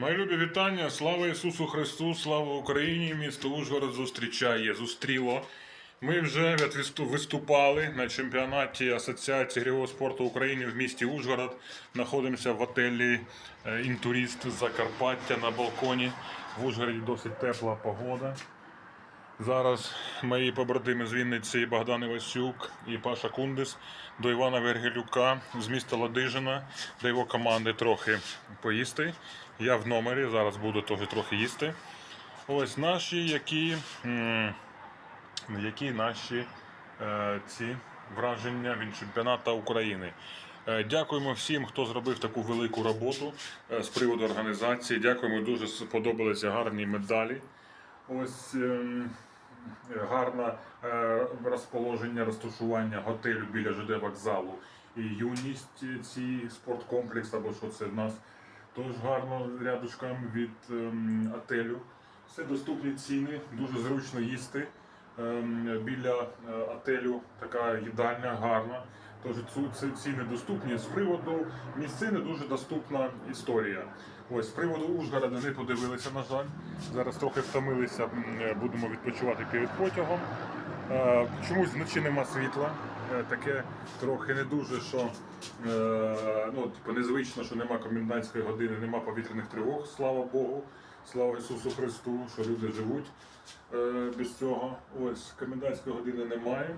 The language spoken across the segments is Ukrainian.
Мої любі вітання, слава Ісусу Христу, слава Україні! Місто Ужгород зустрічає, зустріло. Ми вже виступали на чемпіонаті Асоціації грівого спорту України в місті Ужгород. Знаходимося в готелі е, Інтурист Закарпаття на балконі. В Ужгороді досить тепла погода. Зараз мої побратими з Вінниці Богдан Івасюк і Паша Кундис до Івана Вергелюка з міста Ладижина, до його команди трохи поїсти. Я в номері, зараз буду трохи їсти. Ось наші, які, які наші е, ці враження від чемпіонату України. Е, Дякуємо всім, хто зробив таку велику роботу е, з приводу організації. Дякуємо, дуже сподобалися гарні медалі. Ось ем, гарне е, розположення, розташування готелю біля ЖД вокзалу і юність е, ці спорткомплекс, або що це в нас. Тож гарно рядочком від ем, отелю. Все доступні ціни, дуже зручно їсти. Ем, біля е, отелю така їдальня гарна. Тож ціни доступні. З приводу місцини дуже доступна історія. Ось з приводу Ужгорода не подивилися, на жаль. Зараз трохи втомилися, е, будемо відпочивати перед потягом. Е, Чомусь вночі нема світла. Е, Таке трохи не дуже, що е, ну, типу, незвично, що нема комендантської години, нема повітряних тривог, слава Богу. Слава Ісусу Христу, що люди живуть е, без цього. Ось комендантської години немає.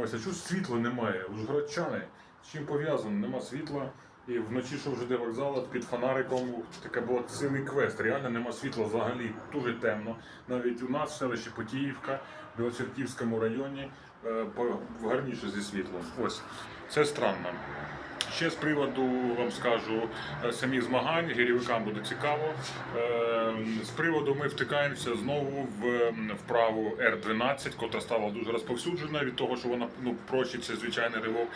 Ось, а чого світла немає? Ужгородчани. З чим пов'язано? Нема світла. І вночі, що вже де вокзал, під фонариком таке було цілий квест. Реально нема світла взагалі, дуже темно. Навіть у нас в селищі Потіївка, в Білоцерківському районі е, гарніше зі світлом. Ось це странно. Ще з приводу вам скажу е, самих змагань, гірівикам буде цікаво. Е, З приводу ми втикаємося знову в вправу R12, котра стала дуже розповсюджена від того, що вона ну, це звичайний ривок.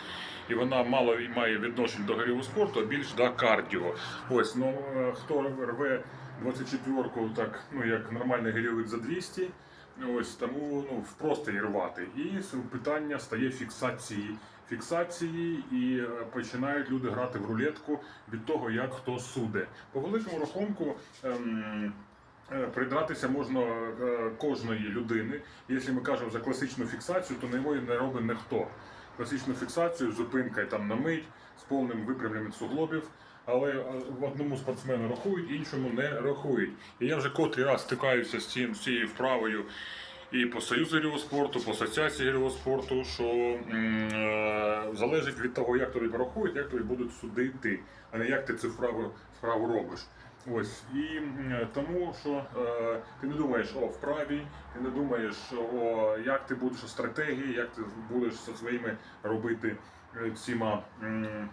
І вона мало і має відношення до гирьового спорту, а більш до кардіо. Ось, ну е, хто рве 24-ку, так ну як нормальний гирьовик за 200, ось тому ну просто її рвати. І питання стає фіксації. Фіксації і е, починають люди грати в рулетку від того, як хто суде. По великому рахунку. Ем, е, Придратися можна е, кожної людини. Якщо ми кажемо за класичну фіксацію, то його не робить ніхто. Класичну фіксацію, зупинка там на мить з повним випрямленням суглобів. Але в одному спортсмену рахують, іншому не рахують. І я вже котрий раз стикаюся з цією вправою і по Союзу гірьового спорту, по асоціації спорту, що е, залежить від того, як тобі порахують, як тобі будуть судити, а не як ти цю вправу, справу робиш. Ось і тому, що е, ти не думаєш о вправі, ти не думаєш о як ти будеш о стратегії, як ти будеш зі своїми робити е, ціма. м,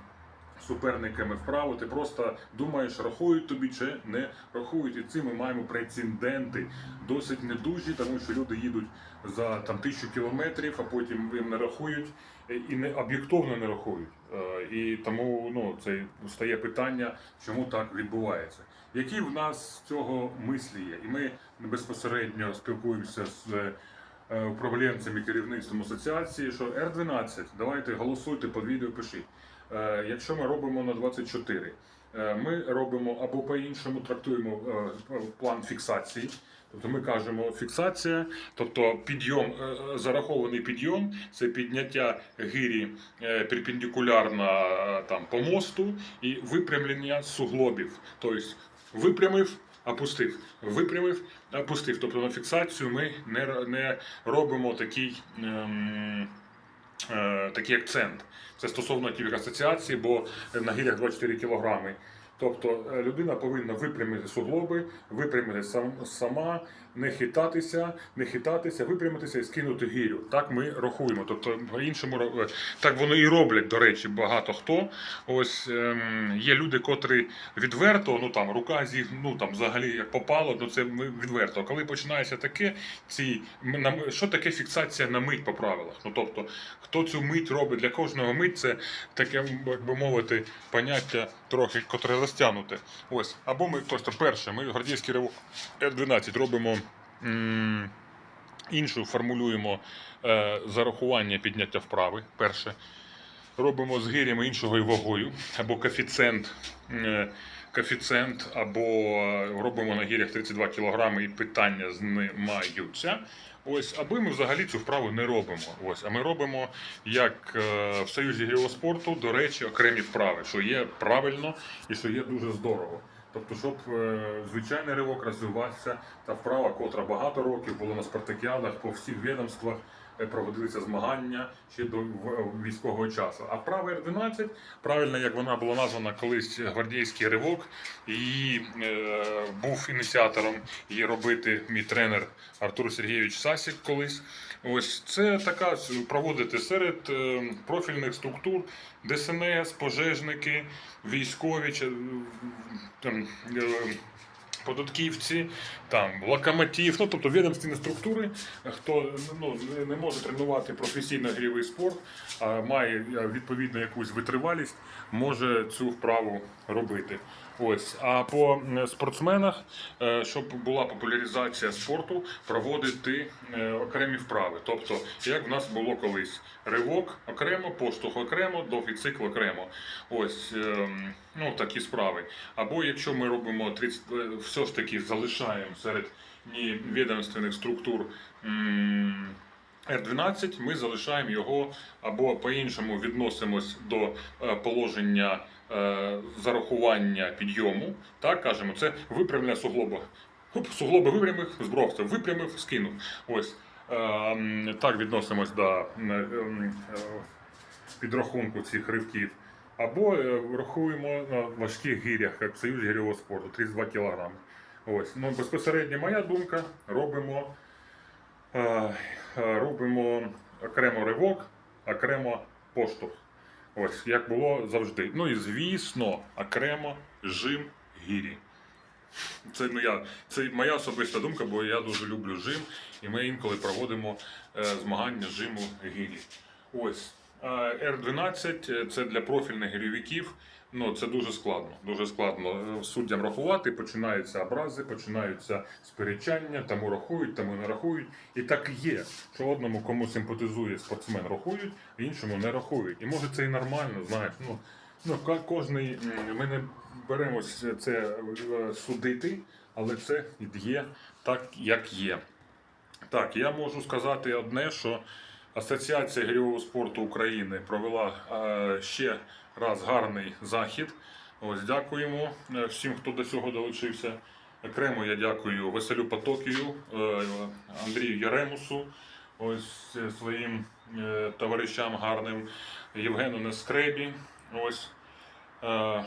Суперниками вправо, ти просто думаєш, рахують тобі чи не рахують. І цим ми маємо прецеденти досить недужі, тому що люди їдуть за там тисячу кілометрів, а потім їм не рахують е, і не об'єктивно не рахують. Е, І тому ну це стає питання, чому так відбувається. Які в нас з цього мислі є? І ми безпосередньо спілкуємося з е, управлінцем і керівництвом асоціації, що R12, давайте голосуйте під відео, пишіть. Е, Якщо ми робимо на 24, е, ми робимо або по-іншому трактуємо е, план фіксації. Тобто ми кажемо фіксація, тобто підйом, зарахований підйом це підняття гирі перпендикулярно там, по мосту і випрямлення суглобів. Тобто випрямив, опустив, випрямив, опустив.Тобто на фіксацію ми не, не робимо такий. ем, такий акцент. Це стосовно тільки асоціації, бо на гірях 24 кілограми. Тобто е, людина повинна випрямити суглоби, випрямити сам, сама, не хитатися, не хитатися, випрямитися і скинути гірю. Так ми рахуємо. Тобто, по-іншому ро- так вони і роблять, до речі, багато хто. Ось ем, є люди, котрі відверто, ну там рука зі, ну там взагалі як попало, ну це ми відверто. Коли починається таке, ці що таке фіксація на мить по правилах? Ну тобто, хто цю мить робить для кожного мить, це таке, як би мовити, поняття трохи, котре розтягнуте. Ось. Або ми просто перше, ми гвардійський ривок Р-12 робимо. Іншу формулюємо е, зарахування підняття вправи. Перше. Робимо з гирями іншого і вагою, або коефіцієнт е, коефіцієнт, або робимо на гірях 32 кг і питання знімаються. Ось, аби ми взагалі цю вправу не робимо. Ось, а ми робимо як е, в Союзі гірського спорту, до речі, окремі вправи, що є правильно і що є дуже здорово. Тобто, щоб е, звичайний ривок розвивався, та вправа, котра багато років була на спартакіадах по всіх відомствах, проводилися змагання ще до військового часу. А вправа Р-12, правильно як вона була названа колись гвардійський ривок, і е, був ініціатором її робити мій тренер Артур Сергійович Сасік колись. Ось це така проводити серед е, профільних структур ДСНС, пожежники, військові, там, е, податківці, там локомотив, ну тобто відомственні структури, хто ну, не- може тренувати професійно грівий спорт, а має відповідну відповідно якусь витривалість, може цю вправу робити. Ось, а по е, спортсменах, е, щоб була популяризація спорту, проводити е, окремі вправи. Тобто, як в нас було колись, ривок окремо, поштовх окремо, довгий цикл окремо. Ось ем, ну, такі справи. Або якщо ми робимо 30, е, все ж таки залишаємо серед невідомственних структур. м, R12 ми залишаємо його або по-іншому відносимось до е, положення е, зарахування підйому. Так кажемо, це випрямлення суглоба. Оп, суглоби випрямив, збровся, випрямив, скинув. Ось е, так відносимось до е, е, підрахунку цих ривків. Або е, рахуємо на важких гірях, як в Союзі гірьового спорту, 32 кг. Ось. Ну, безпосередньо моя думка, робимо, е, е, робимо окремо ривок, окремо поштовх. Ось, як було завжди. Ну і звісно, окремо жим гірі. Це, ну, я, це моя особиста думка, бо я дуже люблю жим, і ми інколи проводимо е, змагання жиму гірі. Ось. А R12 це для профільних гірівиків. Ну, це дуже складно. Дуже складно е, суддям рахувати. Починаються образи, починаються сперечання, тому рахують, тому не рахують. І так є, що одному кому симпатизує спортсмен рахують, а іншому не рахують. І може це і нормально, знаєш. Ну, ну кожний, ми не беремось це е, судити, але це є так, як є. Так, я можу сказати одне, що Асоціація гірьового спорту України провела е, ще раз гарний захід. Ось дякуємо е, всім, хто до цього долучився. Окремо я дякую Василю Потокію, е, Андрію Яремусу, ось своїм товаришам гарним, Євгену Нескребі, ось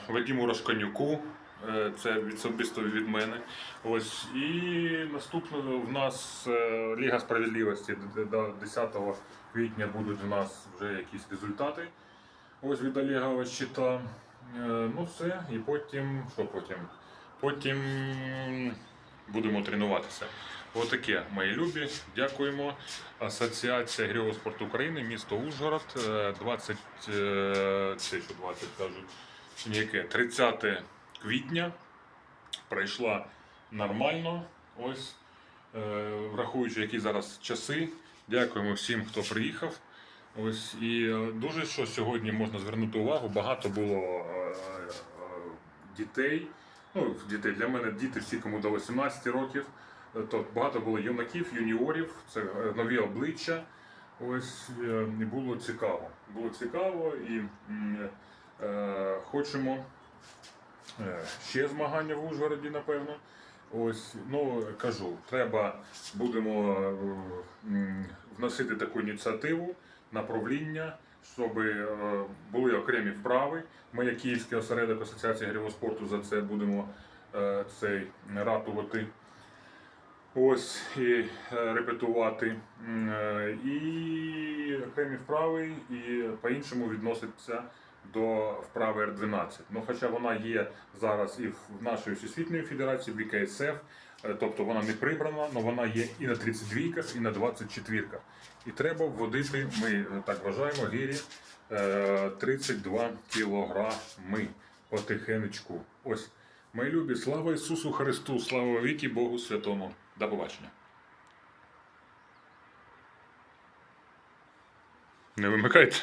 Вадиму Рашканюку. Е, Це особисто від мене. Ось і наступно в нас е, Ліга справедливості до 10 квітня будуть у нас вже якісь результати. Ось від Олега Щита. Е, Ну все, і потім. Що потім? Потім будемо тренуватися. Отаке, мої любі. Дякуємо. Асоціація гірьового спорту України, місто Ужгород, е, 20, е, це що 20 кажуть, ні, яке, 30 квітня пройшла нормально. Ось, е, враховуючи, які зараз часи. Дякуємо всім, хто приїхав. Ось і е, дуже що сьогодні можна звернути увагу. Багато було е, дітей. Ну, дітей для мене діти всі, кому до 18 років. То багато було юнаків, юніорів, це нові обличчя. Ось і було цікаво. Було цікаво і е, хочемо ще змагання в Ужгороді, напевно. Ось, ну кажу, треба будемо е, вносити таку ініціативу, направління, щоб е, були окремі вправи. Ми, як Київський осередок Асоціації гірського спорту, за це будемо е, цей ратувати. Ось і е, репетувати. Е, І окремі вправи, і по-іншому відноситься до вправи Р12. Ну, хоча вона є зараз і в нашої Всесвітньої Федерації, в ІКСФ, е, тобто вона не прибрана, але вона є і на 32-ках, і на 24-ках. І треба вводити, ми е, так вважаємо, гірі е, 32 кілограми потихенечку. Ось. Мої любі, слава Ісусу Христу, слава віки Богу Святому. До побачення. Не вимикайте.